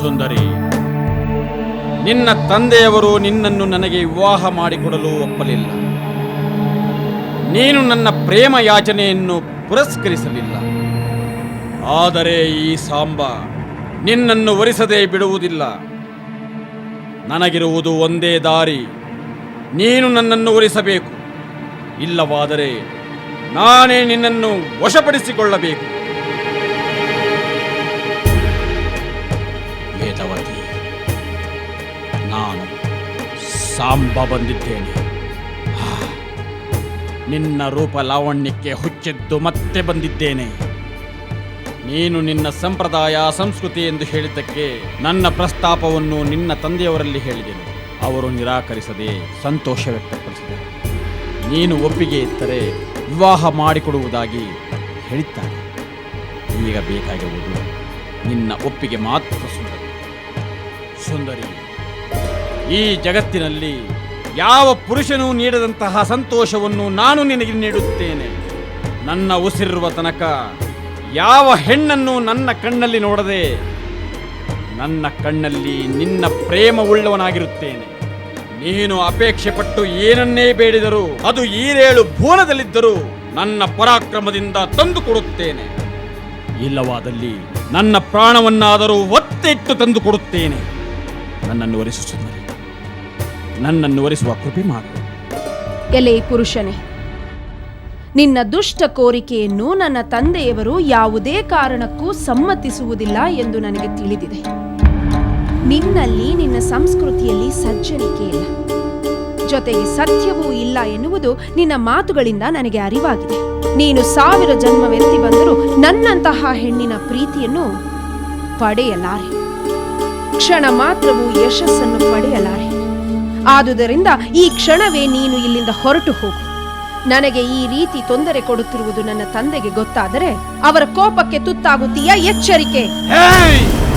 ಸುಂದರಿ. ನಿನ್ನ ತಂದೆಯವರು ನಿನ್ನನ್ನು ನನಗೆ ವಿವಾಹ ಮಾಡಿಕೊಡಲು ಒಪ್ಪಲಿಲ್ಲ. ನೀನು ನನ್ನ ಪ್ರೇಮ ಯಾಚನೆಯನ್ನು ಪುರಸ್ಕರಿಸಲಿಲ್ಲ. ಆದರೆ ಈ ಸಾಂಬ ನಿನ್ನನ್ನು ಒರಿಸದೆ ಬಿಡುವುದಿಲ್ಲ. ನನಗಿರುವುದು ಒಂದೇ ದಾರಿ. ನೀನು ನನ್ನನ್ನು ಒರಿಸಬೇಕು. ಇಲ್ಲವಾದರೆ ನಾನೇ ನಿನ್ನನ್ನು ವಶಪಡಿಸಿಕೊಳ್ಳಬೇಕು. ನಾನು ಸಾಂಬ ಬಂದಿದ್ದೇನೆ. ನಿನ್ನ ರೂಪ ಲಾವಣ್ಯಕ್ಕೆ ಹುಚ್ಚಿದ್ದು ಮತ್ತೆ ಬಂದಿದ್ದೇನೆ. ನೀನು ನಿನ್ನ ಸಂಪ್ರದಾಯ, ಸಂಸ್ಕೃತಿ ಎಂದು ಹೇಳಿದ್ದಕ್ಕೆ ನನ್ನ ಪ್ರಸ್ತಾಪವನ್ನು ನಿನ್ನ ತಂದೆಯವರಲ್ಲಿ ಹೇಳಿದೆನು. ಅವರು ನಿರಾಕರಿಸದೆ ಸಂತೋಷ ವ್ಯಕ್ತಪಡಿಸಿದರು. ನೀನು ಒಪ್ಪಿಗೆ ಇದ್ದರೆ ವಿವಾಹ ಮಾಡಿಕೊಡುವುದಾಗಿ ಹೇಳಿದ್ದಾನೆ. ಈಗ ಬೇಕಾಗಿರುವುದು ನಿನ್ನ ಒಪ್ಪಿಗೆ ಮಾತ್ರ ಸುಂದರಿ. ಸುಂದರಿ. ಈ ಜಗತ್ತಿನಲ್ಲಿ ಯಾವ ಪುರುಷನೂ ನೀಡದಂತಹ ಸಂತೋಷವನ್ನು ನಾನು ನಿನಗೆ ನೀಡುತ್ತೇನೆ? ನನ್ನ ಉಸಿರಿರುವ ತನಕ ಯಾವ ಹೆಣ್ಣನ್ನು ನನ್ನ ಕಣ್ಣಲ್ಲಿ ನೋಡದೆ ನನ್ನ ಕಣ್ಣಲ್ಲಿ ನಿನ್ನ ಪ್ರೇಮವುಳ್ಳವನಾಗಿರುತ್ತೇನೆ. ನೀನು ಅಪೇಕ್ಷೆ ಪಟ್ಟು ಏನನ್ನೇ ಬೇಡಿದರೂ, ಅದು ಈರೇಳು ಭುವನದಲ್ಲಿದ್ದರೂ ನನ್ನ ಪರಾಕ್ರಮದಿಂದ ತಂದು ಕೊಡುತ್ತೇನೆ ಇಲ್ಲವಾದಲ್ಲಿ ನನ್ನ ಪ್ರಾಣವನ್ನಾದರೂ ಒತ್ತಿಟ್ಟು ತಂದು ಕೊಡುತ್ತೇನೆ ನನ್ನನ್ನು ಸುಂದರಿ ನನ್ನನ್ನು ಒರೆಸುವ ಕೃಪೆ ಮಾಡು. ಎಲೆ ಪುರುಷನೇ, ನಿನ್ನ ದುಷ್ಟ ಕೋರಿಕೆಯನ್ನು ನನ್ನ ತಂದೆಯವರು ಯಾವುದೇ ಕಾರಣಕ್ಕೂ ಸಮ್ಮತಿಸುವುದಿಲ್ಲ ಎಂದು ನನಗೆ ತಿಳಿದಿದೆ. ನಿನ್ನಲ್ಲಿ ನಿನ್ನ ಸಂಸ್ಕೃತಿಯಲ್ಲಿ ಸಜ್ಜನಿಕೆ ಇಲ್ಲ. ಜೊತೆಗೆ ಸತ್ಯವೂ ಇಲ್ಲ ಎನ್ನುವುದು ನಿನ್ನ ಮಾತುಗಳಿಂದ ನನಗೆ ಅರಿವಾಗಿದೆ. ನೀನು ಸಾವಿರ ಜನ್ಮವೆತ್ತಿ ಬಂದರೂ ನನ್ನಂತಹ ಹೆಣ್ಣಿನ ಪ್ರೀತಿಯನ್ನು ಪಡೆಯಲಾರೆ. ಕ್ಷಣ ಮಾತ್ರವೂ ಯಶಸ್ಸನ್ನು ಪಡೆಯಲಾರೆ. ಆದುದರಿಂದ ಈ ಕ್ಷಣವೇ ನೀನು ಇಲ್ಲಿಂದ ಹೊರಟು ಹೋಗು ನನಗೆ ಈ ರೀತಿ ತೊಂದರೆ ಕೊಡುತ್ತಿರುವುದು ನನ್ನ ತಂದೆಗೆ ಗೊತ್ತಾದರೆ ಅವರ ಕೋಪಕ್ಕೆ ತುತ್ತಾಗುತ್ತೀಯಾ ಎಚ್ಚರಿಕೆ!